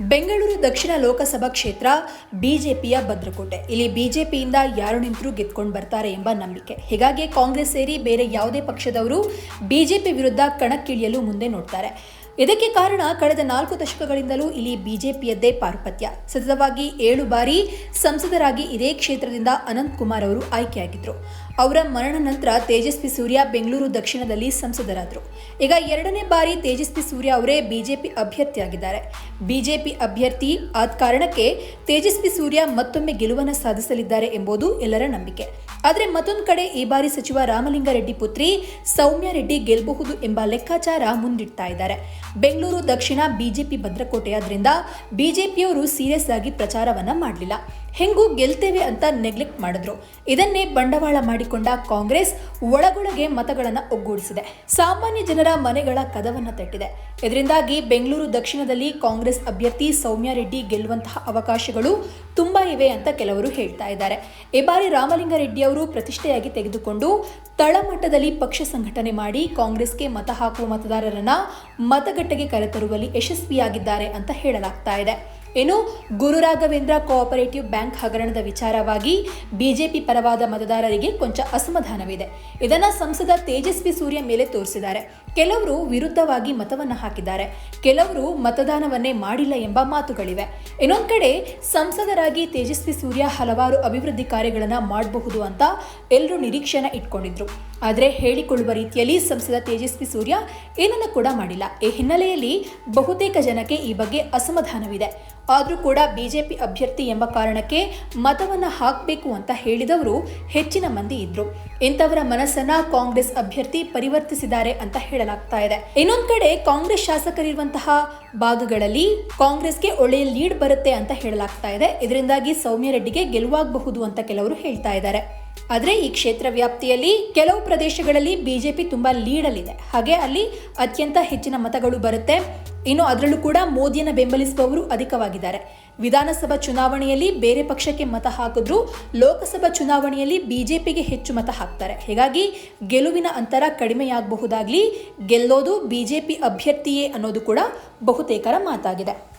ಬೆಂಗಳೂರು ದಕ್ಷಿಣ ಲೋಕಸಭಾ ಕ್ಷೇತ್ರ ಬಿಜೆಪಿಯ ಭದ್ರಕೋಟೆ. ಇಲ್ಲಿ ಬಿಜೆಪಿಯಿಂದ ಯಾರು ನಿಂತರೂ ಗೆದ್ಕೊಂಡು ಬರ್ತಾರೆ ಎಂಬ ನಂಬಿಕೆ. ಹೀಗಾಗಿ ಕಾಂಗ್ರೆಸ್ ಸೇರಿ ಬೇರೆ ಯಾವುದೇ ಪಕ್ಷದವರು ಬಿಜೆಪಿ ವಿರುದ್ಧ ಕಣಕ್ಕಿಳಿಯಲು ಮುಂದೆ ನೋಡ್ತಾರೆ. ಇದಕ್ಕೆ ಕಾರಣ ಕಳೆದ ನಾಲ್ಕು ದಶಕಗಳಿಂದಲೂ ಇಲ್ಲಿ ಬಿಜೆಪಿಯದ್ದೇ ಪಾರುಪತ್ಯ. ಸತತವಾಗಿ ಏಳು ಬಾರಿ ಸಂಸದರಾಗಿ ಇದೇ ಕ್ಷೇತ್ರದಿಂದ ಅನಂತ್ ಕುಮಾರ್ ಅವರು ಆಯ್ಕೆಯಾಗಿದ್ರು. ಅವರ ಮರಣ ನಂತರ ತೇಜಸ್ವಿ ಸೂರ್ಯ ಬೆಂಗಳೂರು ದಕ್ಷಿಣದಲ್ಲಿ ಸಂಸದರಾದರು. ಈಗ ಎರಡನೇ ಬಾರಿ ತೇಜಸ್ವಿ ಸೂರ್ಯ ಅವರೇ ಬಿಜೆಪಿ ಅಭ್ಯರ್ಥಿಯಾಗಿದ್ದಾರೆ. ಬಿಜೆಪಿ ಅಭ್ಯರ್ಥಿ ಆದ ಕಾರಣಕ್ಕೆ ತೇಜಸ್ವಿ ಸೂರ್ಯ ಮತ್ತೊಮ್ಮೆ ಗೆಲುವನ್ನು ಸಾಧಿಸಲಿದ್ದಾರೆ ಎಂಬುದು ಎಲ್ಲರ ನಂಬಿಕೆ. ಆದರೆ ಮತ್ತೊಂದು ಕಡೆ ಈ ಬಾರಿ ಸಚಿವ ರಾಮಲಿಂಗಾರೆಡ್ಡಿ ಪುತ್ರಿ ಸೌಮ್ಯ ರೆಡ್ಡಿ ಗೆಲ್ಲಬಹುದು ಎಂಬ ಲೆಕ್ಕಾಚಾರ ಮುಂದಿಡ್ತಾ ಇದ್ದಾರೆ. ಬೆಂಗಳೂರು ದಕ್ಷಿಣ ಬಿಜೆಪಿ ಭದ್ರಕೋಟೆಯಾದ್ರಿಂದ ಬಿಜೆಪಿಯವರು ಸೀರಿಯಸ್ ಆಗಿ ಪ್ರಚಾರವನ್ನ ಮಾಡಲಿಲ್ಲ. ಹೆಂಗೂ ಗೆಲ್ತೇವೆ ಅಂತ ನೆಗ್ಲೆಕ್ಟ್ ಮಾಡಿದ್ರು. ಇದನ್ನೇ ಬಂಡವಾಳ ಮಾಡಿಕೊಂಡ ಕಾಂಗ್ರೆಸ್ ಒಳಗೊಳಗೆ ಮತಗಳನ್ನು ಒಗ್ಗೂಡಿಸಿದೆ. ಸಾಮಾನ್ಯ ಜನರ ಮನೆಗಳ ಕದವನ್ನ ತಟ್ಟಿದೆ. ಇದರಿಂದಾಗಿ ಬೆಂಗಳೂರು ದಕ್ಷಿಣದಲ್ಲಿ ಕಾಂಗ್ರೆಸ್ ಅಭ್ಯರ್ಥಿ ಸೌಮ್ಯ ರೆಡ್ಡಿ ಗೆಲ್ಲುವಂತಹ ಅವಕಾಶಗಳು ತುಂಬಾ ಇವೆ ಅಂತ ಕೆಲವರು ಹೇಳ್ತಾ ಇದ್ದಾರೆ. ಈ ಬಾರಿ ರಾಮಲಿಂಗಾರೆಡ್ಡಿ ಅವರು ಪ್ರತಿಷ್ಠೆಯಾಗಿ ತೆಗೆದುಕೊಂಡು ತಳಮಟ್ಟದಲ್ಲಿ ಪಕ್ಷ ಸಂಘಟನೆ ಮಾಡಿ ಕಾಂಗ್ರೆಸ್ಗೆ ಮತ ಹಾಕುವ ಮತದಾರರನ್ನ ಮತಗಟ್ಟೆಗೆ ಕರೆತರುವಲ್ಲಿ ಯಶಸ್ವಿಯಾಗಿದ್ದಾರೆ ಅಂತ ಹೇಳಲಾಗ್ತಾ ಇದೆ. ಇನ್ನು ಗುರು ರಾಘವೇಂದ್ರ ಕೋಆಪರೇಟಿವ್ ಬ್ಯಾಂಕ್ ಹಗರಣದ ವಿಚಾರವಾಗಿ ಬಿಜೆಪಿ ಪರವಾದ ಮತದಾರರಿಗೆ ಕೊಂಚ ಅಸಮಾಧಾನವಿದೆ. ಇದನ್ನ ಸಂಸದ ತೇಜಸ್ವಿ ಸೂರ್ಯ ಮೇಲೆ ತೋರಿಸಿದ್ದಾರೆ. ಕೆಲವರು ವಿರುದ್ಧವಾಗಿ ಮತವನ್ನು ಹಾಕಿದ್ದಾರೆ. ಕೆಲವರು ಮತದಾನವನ್ನೇ ಮಾಡಿಲ್ಲ ಎಂಬ ಮಾತುಗಳಿವೆ. ಇನ್ನೊಂದು ಕಡೆ ಸಂಸದರಾಗಿ ತೇಜಸ್ವಿ ಸೂರ್ಯ ಹಲವಾರು ಅಭಿವೃದ್ಧಿ ಕಾರ್ಯಗಳನ್ನು ಮಾಡಬಹುದು ಅಂತ ಎಲ್ಲರೂ ನಿರೀಕ್ಷೆನ ಇಟ್ಕೊಂಡಿದ್ರು. ಆದರೆ ಹೇಳಿಕೊಳ್ಳುವ ರೀತಿಯಲ್ಲಿ ಸಂಸದ ತೇಜಸ್ವಿ ಸೂರ್ಯ ಏನನ್ನು ಕೂಡ ಮಾಡಿಲ್ಲ. ಈ ಹಿನ್ನೆಲೆಯಲ್ಲಿ ಬಹುತೇಕ ಜನಕ್ಕೆ ಈ ಬಗ್ಗೆ ಅಸಮಾಧಾನವಿದೆ. ಆದರೂ ಕೂಡ ಬಿಜೆಪಿ ಅಭ್ಯರ್ಥಿ ಎಂಬ ಕಾರಣಕ್ಕೆ ಮತವನ್ನ ಹಾಕಬೇಕು ಅಂತ ಹೇಳಿದವರು ಹೆಚ್ಚಿನ ಮಂದಿ ಇದ್ರು. ಇಂಥವರ ಮನಸ್ಸನ್ನ ಕಾಂಗ್ರೆಸ್ ಅಭ್ಯರ್ಥಿ ಪರಿವರ್ತಿಸಿದ್ದಾರೆ ಅಂತ ಹೇಳಲಾಗ್ತಾ ಇದೆ. ಇನ್ನೊಂದ್ ಕಡೆ ಕಾಂಗ್ರೆಸ್ ಶಾಸಕರಿರುವಂತಹ ಭಾಗಗಳಲ್ಲಿ ಕಾಂಗ್ರೆಸ್ಗೆ ಒಳ್ಳೆಯ ಲೀಡ್ ಬರುತ್ತೆ ಅಂತ ಹೇಳಲಾಗ್ತಾ ಇದೆ. ಇದರಿಂದಾಗಿ ಸೌಮ್ಯ ರೆಡ್ಡಿಗೆ ಗೆಲುವಾಗಬಹುದು ಅಂತ ಕೆಲವರು ಹೇಳ್ತಾ ಇದ್ದಾರೆ. ಆದರೆ ಈ ಕ್ಷೇತ್ರ ವ್ಯಾಪ್ತಿಯಲ್ಲಿ ಕೆಲವು ಪ್ರದೇಶಗಳಲ್ಲಿ ಬಿಜೆಪಿ ತುಂಬಾ ಲೀಡಲ್ಲಿದೆ ಹಾಗೆ ಅಲ್ಲಿ ಅತ್ಯಂತ ಹೆಚ್ಚಿನ ಮತಗಳು ಬರುತ್ತೆ. ಇನ್ನು ಅದರಲ್ಲೂ ಕೂಡ ಮೋದಿಯನ್ನು ಬೆಂಬಲಿಸುವವರು ಅಧಿಕವಾಗಿದ್ದಾರೆ. ವಿಧಾನಸಭಾ ಚುನಾವಣೆಯಲ್ಲಿ ಬೇರೆ ಪಕ್ಷಕ್ಕೆ ಮತ ಹಾಕಿದ್ರು ಲೋಕಸಭಾ ಚುನಾವಣೆಯಲ್ಲಿ ಬಿಜೆಪಿಗೆ ಹೆಚ್ಚು ಮತ ಹಾಕ್ತಾರೆ. ಹೀಗಾಗಿ ಗೆಲುವಿನ ಅಂತರ ಕಡಿಮೆಯಾಗಬಹುದಾಗ್ಲಿ, ಗೆಲ್ಲೋದು ಬಿಜೆಪಿ ಅಭ್ಯರ್ಥಿಯೇ ಅನ್ನೋದು ಕೂಡ ಬಹುತೇಕರ ಮಾತಾಗಿದೆ.